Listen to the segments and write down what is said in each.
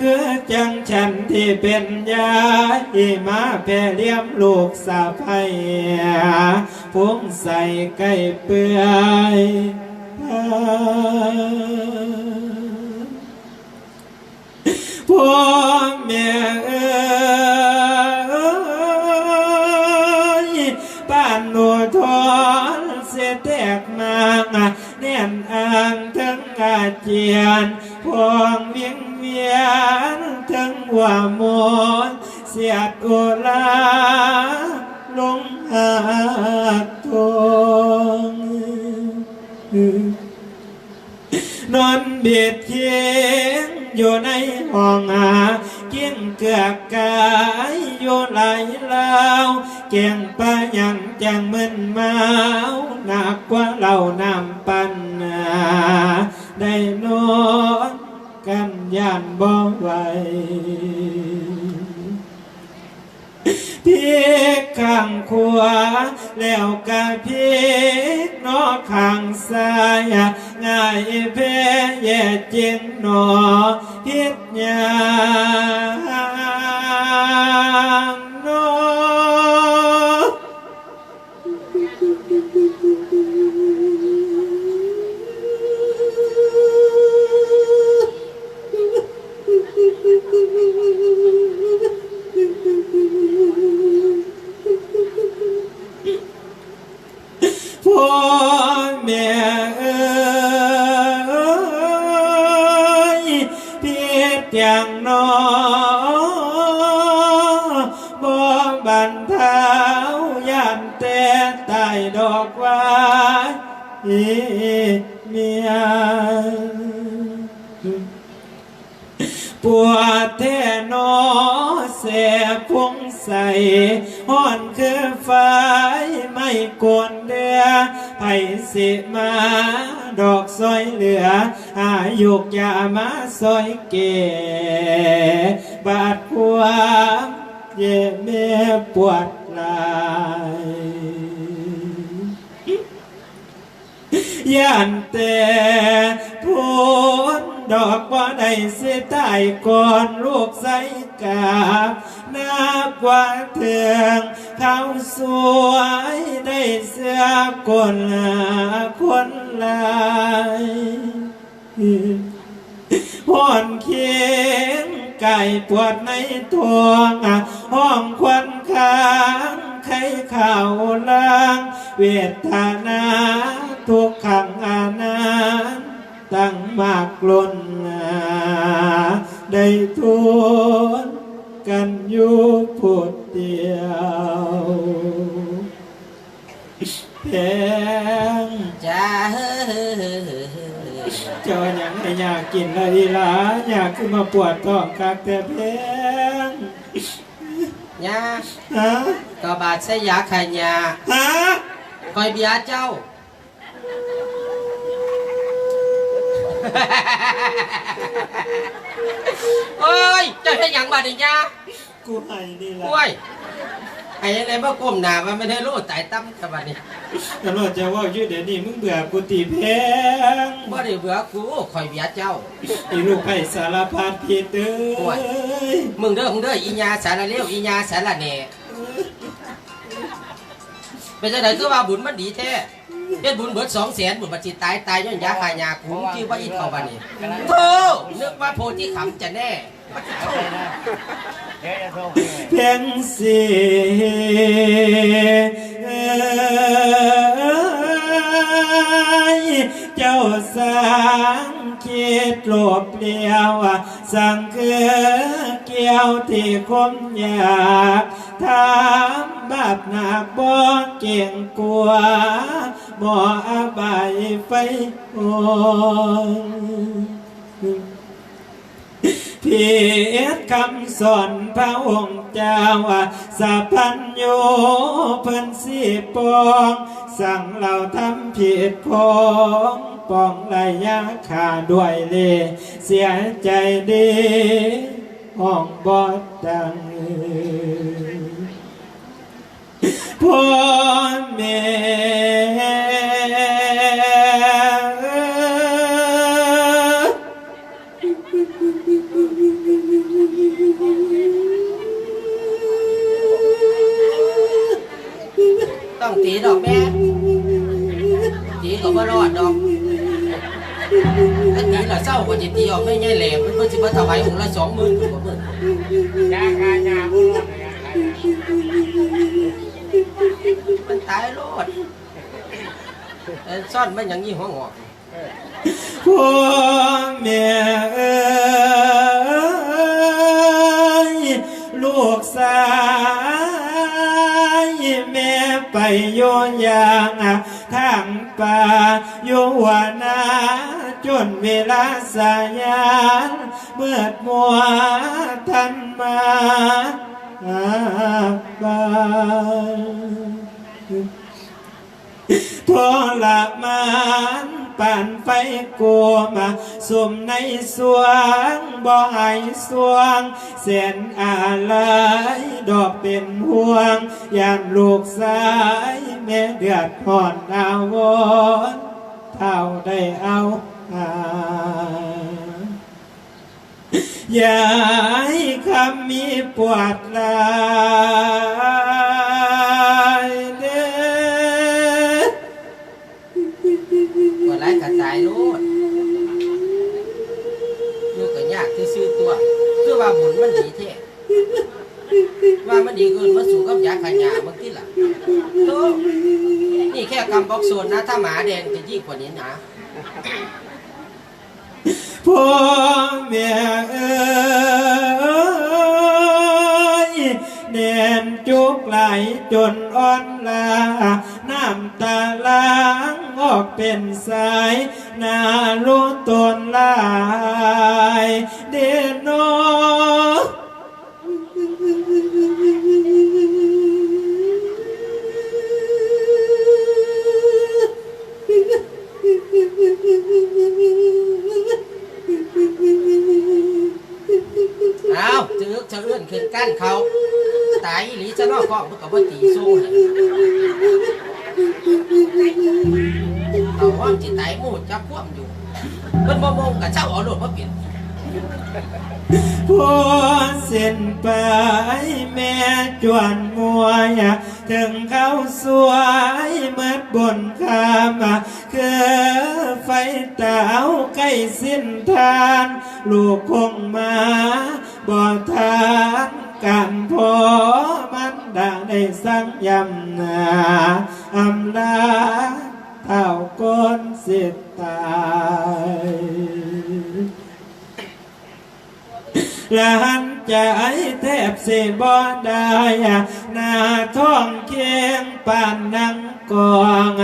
คือจังฉันที่เป็นยายมาแพ่เลี้ยมลูกสะพ้ยพุงใส่ไก่เปื่อยพ่อแม่เอ้ยป้านหนูทอนเสียแตกมางแน่นอ่างทั้งอาเจียน จังมึนเมาหนักกว่าเรานำปันนาได้นอนกันย่านบ่ไหวพีกข้างขวาแล้วก็พีกนอข้างซ้ายง่ายแพ้แย่จริงหนอพิษยา Thank you. นเท้าย่านแต่ใต้ดอกไว้เมียปวดแท่นอแสบพงใส่ห้อนคือไฟไม่กวนเดือไผ่สิมา ดอกซอยเหลือ อายุกยามาซอยเก๋บาดความเย่เมปวด หลายย่านแต่พูนดอกว่าได้สิตายก่อนลูกใส่กาบนับว่าเถืองเขาสวยได้เสื้อคนละคนลายห่อนเคียงไก่ปวดในทวงห้องควัน ค้างไข้ข่าวล่าง เวทนาทุกขังอานันตั้งมากล้นนาได้ทุนกันอยู่พูดเดียวแพงจ้าเจ้าหยังให้อยากกินละอีหลาอยากขึ้นมาปวดท้องคักแต่แพง ยาฮะก็บาดใส่ยาขายยาฮะคอยเบียร์เจ้าโอ้ยเจ้าเฮ็ดหยังบาดนี่ยากูให้นี่ละโอ้ย ไอ้อะไรบ่ก้มหน้าว่าไม่ได้รู้ตายตั้มกับบัดนี้ตำรวจจะว่าอยู่เดี๋ยวนี้มึงเบื่อกูตีแพงบ่ได้เบื่อกูคอยเบียร์เจ้าไอ้ลูกไผ่สารพัดผิดเอ้โอ้ยยมึงเด้อมึงเด้ออีญาสารเลวอีญาสารแหน่เป็นจังไดคือว่าบุญมันดีแท้เฮ็ดบุญเบิดสองแสนบุญบัดสิตายตายย้อนยาขายยาคุ้มชื่อว่าอีเท่าบัดนี้โธ่นึกว่าโพธิขำจะแน่เพียงสิเจ้าสังคิดโลบเลียว สังเกือเกี่ยวที่คมอยากถามบาปหนักบ่เก่งกลัวบ่อบายไฟโอ้ พียรคำสอนพระองค์เจ้าสัพพัญโยเพิ่นสีปอง สั่งเราทำผิดพองปองระยะขาด้วยเลเสียใจดีห้องบอดดังพ่อแม่ ตีดอกแม่ตีก็บ่รอดดอกถ้าตีละเศร้าก็จะตีออกไม่ง่ายแหลมมันเพิ่นสิมาถวายองค์ละสองหมื่นกว่าเบิ่นยาคายาบุรุษมันตายโลดซ่อนไมันอย่างนี้หัวงอกพ่อแม่เอ้ยลูกสาย แม่ไปโยนยางทางป่าโยวนาจนเวลาสายานเมื่อมัวทันมาหาบ้านทรมาน ปานไฟกัวมาสุมในสวงบ่หายสวงแสนอะไรดอกเป็นห่วงยามลูกสายแม่เดือดผ่อนอาวรณ์เท่าได้เอาหาอย่าให้คำมีปวดลา ว่าบุญมันดีแท้ว่ามันดีเกินมาสู่กับยาขายาบางทีล่ะโธ่นี่แค่กำบอกส่วนนะ ถ้าหมาแดงจะยิ่งกว่านี้นะพ่อแม่เอ้ยแน่นจุกไหลจนอ่อนลา น้ำตาล้างออกเป็นสายนารู้ตนลายเดนโนเอาจื้อจะเอื้อนขึ้นกั้นเขา ตายอีหลีจะนอกกล้องมันก็บ่ตีสู้ เอาว่าจิตตายหมูดจับควมอยู่เพิ่นบ่มงกับเจ้าเอาโลดมาเปลี่ยนพอเส้นไปแม่จวนมัวยถึงเขาสวยเมื่อบนคามาคือไฟเตาใกล้สิ้นทาน ลูกคงมาบ่ทาน กันพอมันดังได้สังยำนาอำลาเท่าก้นสิตายละหันใจแทบสิบ่ได้หน้าท้องเคียงปานนังกอง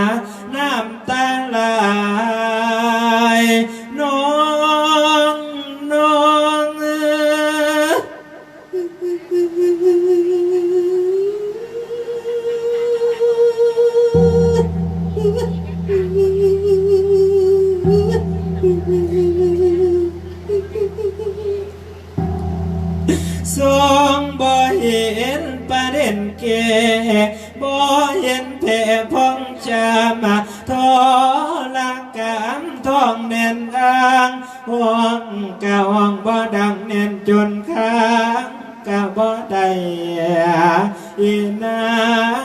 ทรงบ่เห็นประเด็นเกบ่เห็นแผ่พองจามาทอละกามท้องแน่นอ้างห่วงกะห้องบ่ดังแน่นจนค้างกะบ่ได้อีนาง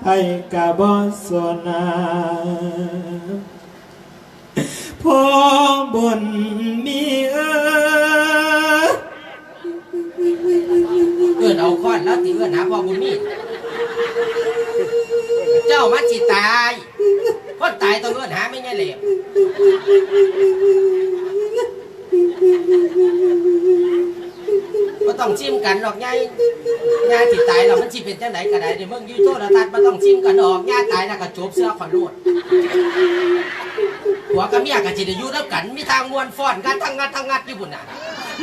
ไผกะบ่สนา พอบุญมีเออเอื้อนเอาค้อนแล้วตีเอื้อนหาพ่อบุญมีเจ้ามันจิตายคนตายต้องเอื้อนหาไม่ไงเหลวก็ต้องชิมกันหรอกไงงานจิตายเรามันจิเป็นจังไหนก็ได้เดี๋ยวมึงอยูโทรทัศน์มันต้องชิมกันออกงานตายแล้วก็จบเสื้อขอนโลด วกับเมียกับจิตอยู่แล้วกัน มีทางมวนฟ้อนกันทั้งงัดทั้งงัดอยู่บุญน่ะ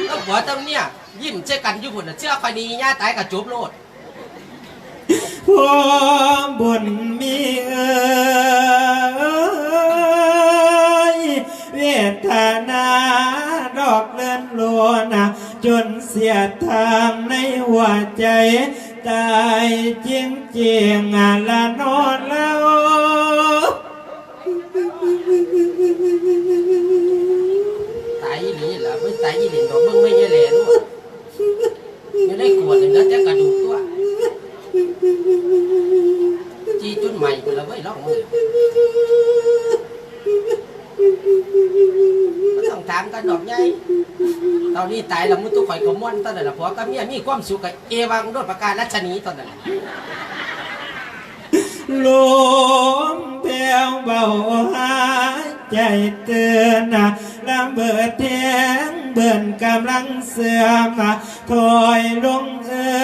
แล้วหัวทั้งเมียยิ้มเจอกันอยู่บุญน่ะเชื่อคอยนี้งาตายก็จบโลดพอบุญมีเอ่ยเวทนาดอกเลื่อนลวนจนเสียทางในหัวใจ ตายจริงจริงละนอนแล้ว อีหลีดอกมึงไม่ใช่แหล่ลูกไม่ได้กวดเลยนะจะกระดูกตัว จีจุดใหม่กูเว้ยร้องมือก็ต้องถามกันดอกใหญ่ตอนนี้ตายแล้วมุตุข่อยก็ม่วนตอนนั้นล่ะผัวกับเมียมีความสุขกับเอวังโดดประการรัชนีตอนนั้นล่ะลมแผ่วเบาหายใจเตือนนะลำเบิดแทง เบิ่นกำลังเสื่อมอะถอยลงเอ้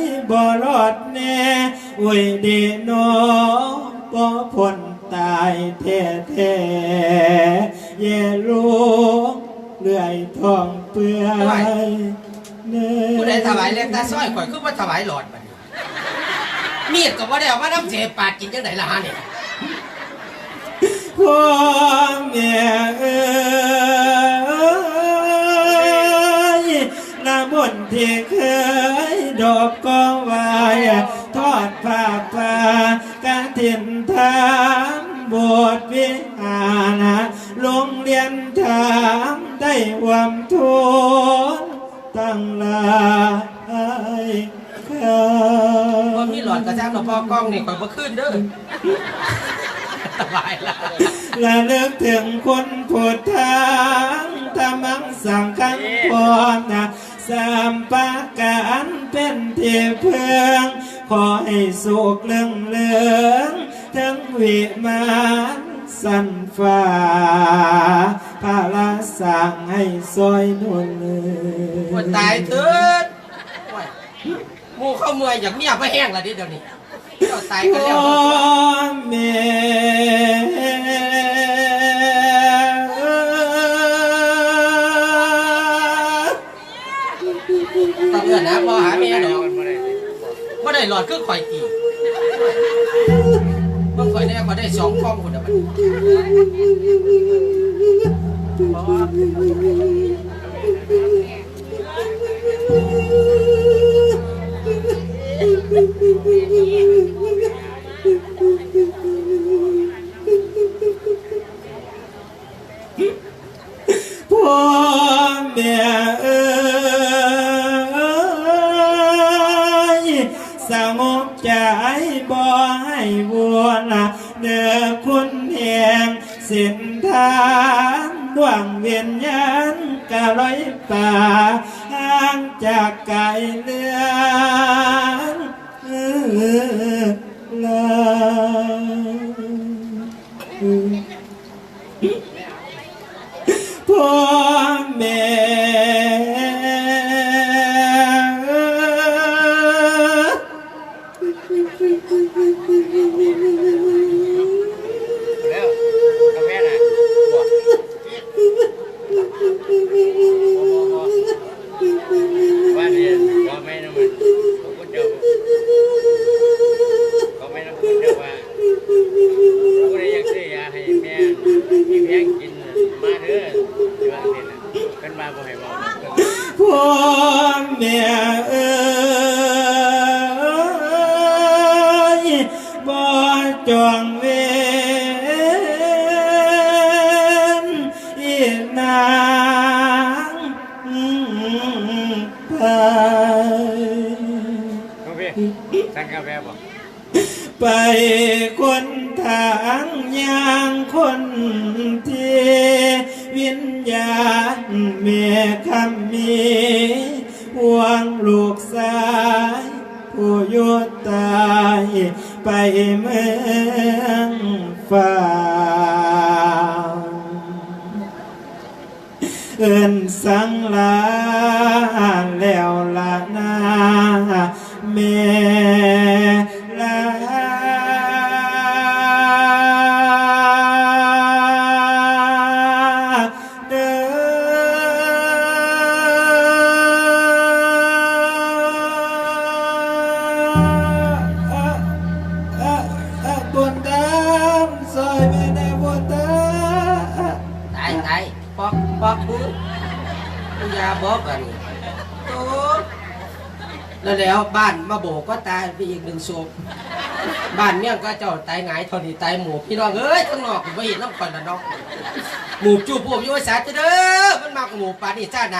ยบ่รอดแน่อุ้ยเดโนบ่พ้นตายแท้แท้ๆเยลูกเลื่อยทองเปื่อยเนื้อผู้ใดถวายเล็กตาซ้อยข่อยคือว่าถวายหลอดบัดนี้มีดก็บ่ได้เอามาน้ำเสปาดกินจังไดล่ะฮะเนี่ยพ่อแม่เอ้ย ที่เคยดอกก็ไว้ทอดผ้าป่าการถิ่นทามโบสถ์วิหารโรงเรียนถามได้ความทุนตั้งหลายข้าบ่มีหลอดกระจ้างหลวงพ่อกล้องนี่ข่อยบ่ขึ้นเด้อถวายละและนึกถึงคนผู้ทางธรรมังสังขังพร้อมนะ สามปาการเป็นที่เพื่องขอให้สุขเรื่องเลืองทั้งวิมานสันฟ้าพาลาสั่งให้ซอยนุนเลปวดตายเถิดโอ้ยหมู่เข้าเมื่อยอยากเมียบ่แห้งละดิเดี๋ยวนี้เจ้าตายกันแล้ว พ่อแม่ นนะพ่อหาเมียดอกมันบ่ได้สิบ่ได้หลอดคือข่อยตีเบิ่งข่อยแน่ข่อยได้สองกล้องพุ่นน่ะบัดนี้บ่พ่อแม่ คุณแห่งสินทางดวงเวียนยันกะร้อยป่าห่างจากไกลเลือ จองเวรอีนางไปสั่งกาแฟบ่ไปคนทางยางคนที่วิญญาณแม่คำมีห่วงลูกสายผู้ยุตาย ไปเมืองฟ้าเอินสังลาาบอกกันนี้โตแล้วแล้วบ้านมาโบกก็ตายไปอีกหนึ่งศพบ้านเมี่ยงก็เจ้าตายหงายทอนีตายหมูพี่น้องเอ้ยข้างนอกผมไม่เห็นน้ำควันละน้องหมูจูบผมอยู่ไอ้สาจะเด้อมันมากหมูปานี่จ้านะ